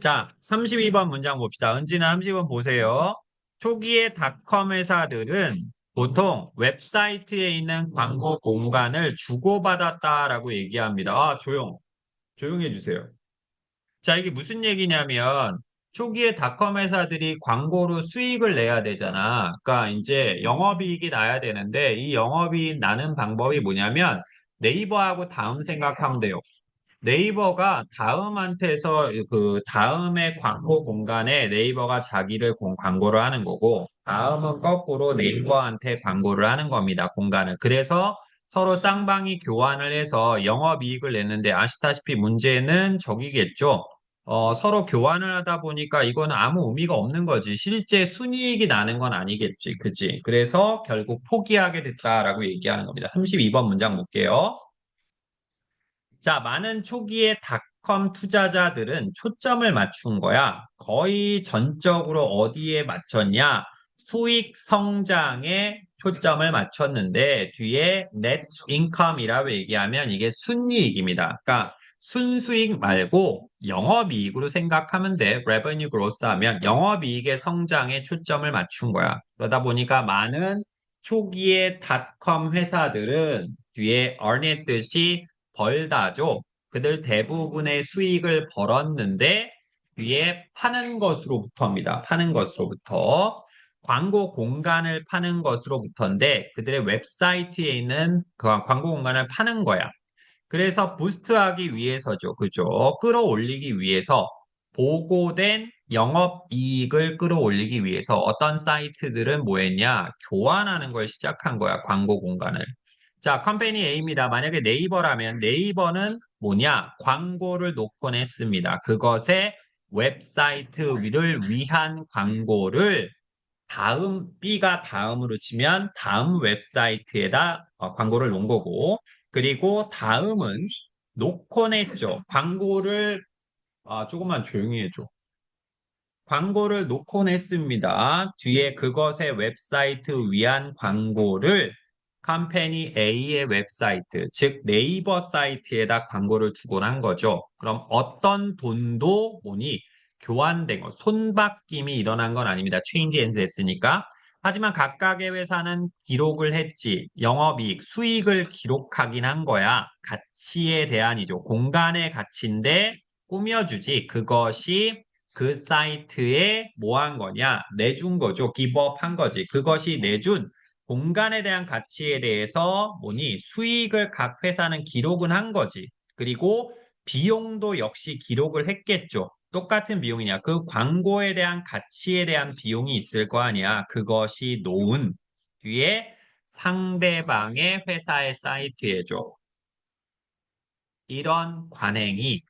자, 32번 문장 봅시다. 은지는 30번 보세요. 초기의 닷컴 회사들은 보통 웹사이트에 있는 광고 공간을 주고받았다라고 얘기합니다. 아, 조용. 조용해 주세요. 자, 이게 무슨 얘기냐면 초기에 닷컴 회사들이 광고로 수익을 내야 되잖아. 그러니까 이제 영업이익이 나야 되는데 이 영업이익 나는 방법이 뭐냐면 네이버하고 다음 생각하면 돼요. 네이버가 다음한테서 그 다음의 광고 공간에 네이버가 자기를 공- 광고를 하는 거고 다음은 거꾸로 네이버한테 광고를 하는 겁니다. 공간을. 그래서 서로 쌍방이 교환을 해서 영업이익을 내는데 아시다시피 문제는 저기겠죠. 어, 서로 교환을 하다 보니까 이거는 아무 의미가 없는 거지. 실제 순이익이 나는 건 아니겠지. 그지? 그래서 결국 포기하게 됐다라고 얘기하는 겁니다. 32번 문장 볼게요. 자, 많은 초기의 닷컴 투자자들은 초점을 맞춘 거야. 거의 전적으로 어디에 맞췄냐? 수익 성장에 초점을 맞췄는데 뒤에 net income이라고 얘기하면 이게 순이익입니다. 그러니까 순수익 말고 영업이익으로 생각하면 돼. revenue growth 하면 영업이익의 성장에 초점을 맞춘 거야. 그러다 보니까 많은 초기의 닷컴 회사들은 뒤에 earn의 뜻이 벌다죠. 그들 대부분의 수익을 벌었는데 위에 파는 것으로부터입니다. 파는 것으로부터 광고 공간을 파는 것으로부터인데 그들의 웹사이트에 있는 그 광고 공간을 파는 거야. 그래서 부스트하기 위해서죠. 그죠? 끌어올리기 위해서 보고된 영업 이익을 끌어올리기 위해서 어떤 사이트들은 뭐 했냐? 교환하는 걸 시작한 거야. 광고 공간을. 자, 컴퍼니 A입니다. 만약에 네이버라면 네이버는 뭐냐? 광고를 놓곤 했습니다. 그것의 웹사이트를 위한 광고를 다음 B가 다음으로 치면 다음 웹사이트에다 어, 광고를 놓은 거고 그리고 다음은 놓곤 했죠. 광고를 아, 조금만 조용히 해줘. 광고를 놓곤 했습니다. 뒤에 그것의 웹사이트 위한 광고를 컴퍼니 A의 웹사이트, 즉 네이버 사이트에다 광고를 주곤 한 거죠. 그럼 어떤 돈도 뭐니 교환된 거, 손바뀜이 일어난 건 아닙니다. 체인지 엔드 했으니까. 하지만 각각의 회사는 기록을 했지. 영업이익, 수익을 기록하긴 한 거야. 가치에 대한이죠. 공간의 가치인데 꾸며주지. 그것이 그 사이트에 뭐 한 거냐? 내준 거죠. 기부업 한 거지. 그것이 내준 공간에 대한 가치에 대해서 뭐니 수익을 각 회사는 기록은 한 거지. 그리고 비용도 역시 기록을 했겠죠. 똑같은 비용이냐. 그 광고에 대한 가치에 대한 비용이 있을 거 아니야. 그것이 놓은 뒤에 상대방의 회사의 사이트에죠. 이런 관행이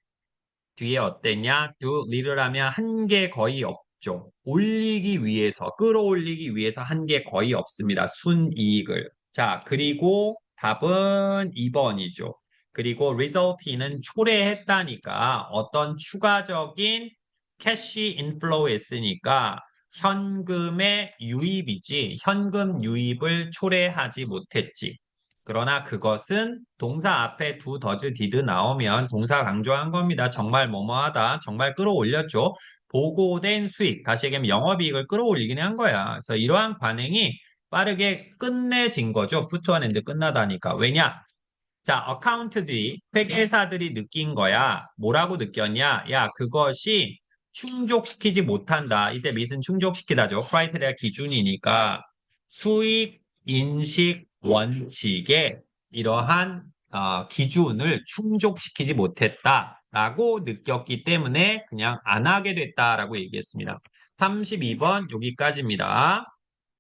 뒤에 어땠냐? do little하면 한게 거의 없 죠. 올리기 위해서, 끌어올리기 위해서 한 게 거의 없습니다. 순이익을. 자, 그리고 답은 2번이죠. 그리고 result는 초래했다니까 어떤 추가적인 캐시 인플로우 했으니까 현금의 유입이지 현금 유입을 초래하지 못했지. 그러나 그것은 동사 앞에 두 더즈 디드 나오면 동사 강조한 겁니다. 정말 뭐뭐하다. 정말 끌어올렸죠. 보고된 수익, 다시 얘기하면 영업이익을 끌어올리긴 한 거야. 그래서 이러한 관행이 빠르게 끝내진 거죠. 푸트원 엔드 끝나다니까. 왜냐? 자, 어카운트들이, 회계사들이 느낀 거야. 뭐라고 느꼈냐? 야, 그것이 충족시키지 못한다. 이때 미슨 충족시키다죠. 크라이테리아 기준이니까 수익 인식 원칙에 이러한 어, 기준을 충족시키지 못했다 라고 느꼈기 때문에 그냥 안 하게 됐다라고 얘기했습니다. 32번 여기까지입니다.